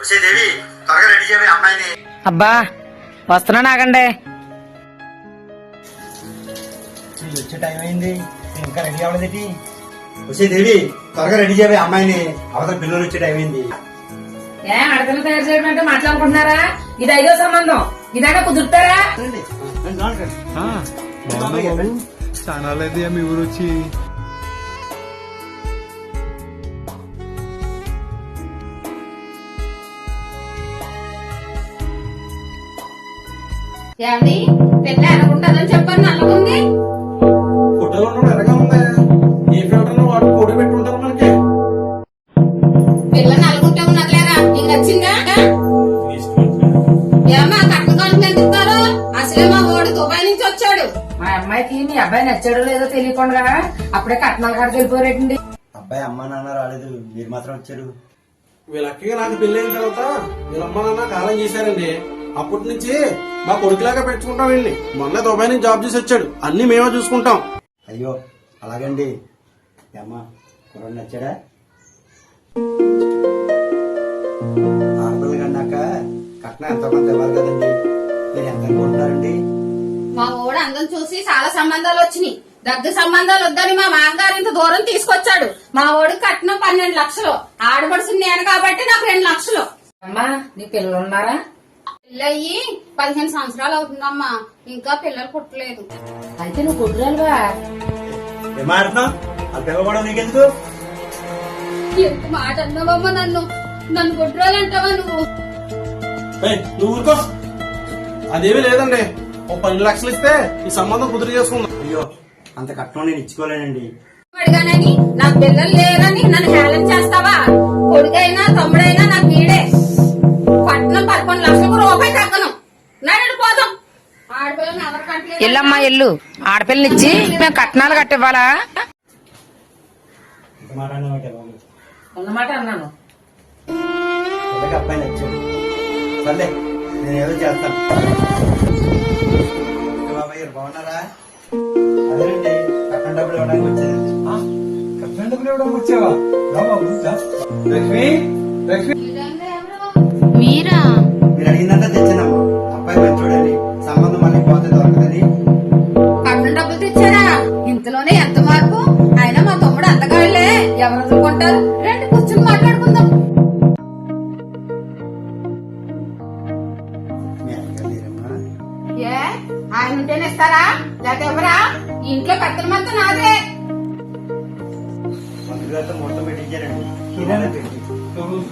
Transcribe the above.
వచ్చే దేవి త్వరగా రెడీ చేయవే అమ్మాయిని. అబ్బా వస్తున్నా నాగండి. వచ్చే టైం అయింది ఇంకా రెడీ అవ్వలేదేటి వచ్చే దేవి త్వరగా రెడీ చేయవే అమ్మాయిని. అవతల పిల్లలు వచ్చే టైం అయింది. ఏ అడగలు తయారు చేయడం అంటే మాట్లాడుకుంటున్నారా? ఇది ఐదో సంబంధం. ఇదైనా కుదురుతారా? చాలా లేదు మీ ఊరు వచ్చి. ఏమండి? పెళ్ళి అనుకుంటుందని చెప్పారు నల్లగుంది ఫోటోలో ఉన్న ఎలాగా ఉందా? ఈ ఫిల్టర్లో వాడు పొడి పెట్టుంటారు మనకి. పిల్ల నలుగుంటే ఉన్నదిలేరా నీకు నచ్చిందా? ఏమా కట్నం కాలం ఎందుకుతారు అసలే మా ఓడి దుబాయ్ నుంచి వచ్చాడు. మా అమ్మాయికి మీ అబ్బాయి నచ్చాడో లేదో తెలియకుండా అప్పుడే కట్నాల కాడికి వెళ్ళిపోయారండి అబ్బాయి అమ్మ నాన్న రాలేదు. మీరు మాత్రం వచ్చారు. వీళ్ళ నాకు పెళ్ళి అయిన తర్వాత వీళ్ళ అమ్మ నాన్న కాలం చేశారండి. అప్పటి నుంచి మా కొడుకులాగా పెంచుకుంటాం వీళ్ళని. మొన్న దుబాయ్ నుంచి జాబ్ చేసి వచ్చాడు. అన్ని మేమే చూసుకుంటాం. అయ్యో అలాగండి. అమ్మ కుర్రాడు నచ్చాడా? కన్నాక కట్నం ఎంతో కొంత ఇవ్వాలి కదండి? మీరు ఎంత అనుకుంటున్నారండి? మా ఓడు అందం చూసి చాలా సంబంధాలు వచ్చినాయి. దగ్గర సంబంధాలు వద్దని మా మామగారు ఇంత దూరం తీసుకొచ్చాడు. మా ఓడికి కట్నం పన్నెండు లక్షలు. ఆడబడుతుంది నేను కాబట్టి నాకు రెండు లక్షలు. అమ్మా నీ పిల్లలు ఉన్నారా? పెళ్ళయ్యి పదిహేను సంవత్సరాలు అవుతుందమ్మా. ఇంకా పిల్లలు పుట్టలేదు. అయితే నువ్వు కుదురాలువా నీకెందుకు? ఎంత మాట అన్నావమ్మా నన్ను? నన్ను గుడ్రాలంటావా నువ్వు? ఏయ్, నువ్వు ఊరుకో. అదేమీ లేదండి. ఓ పన్నెండు లక్షలు ఇస్తే ఈ సంబంధం కుదిరి చేసుకుందాం. అయ్యో అంత కట్నం నేను ఇచ్చుకోలేనండి. అడిగానని నాకు పిల్లలు లేరని నన్ను హేళన ఎల్లమ్మా ఎల్లు. ఆడపిల్లనిచ్చి మేము కట్నాలు కట్టివ్వాలా? ఇంత మాట అన్నమాట బాబు ఉన్నమాట అన్నాను. పిల్లకి అబ్బాయి నచ్చాడు. సర్లే నేను ఏదో చేస్తాను ఇంకా బాబాయ్ గారు బాగున్నారా? అదేనండి కట్నం డబ్బులు ఇవ్వడానికి వచ్చానండి కట్నం డబ్బులు ఇవ్వడానికి వచ్చావా? రా బాబు రా. లక్ష్మి లక్ష్మి. ఎవరు రెండు కూర్చుని మాట్లాడుకుందాం. ఏ ఆయన ఉంటేనే ఇస్తారా? లేకపోతే ఎవరా? ఇంట్లో పెద్దల మొత్తం నాదే. మొత్తం పెట్టించారండి.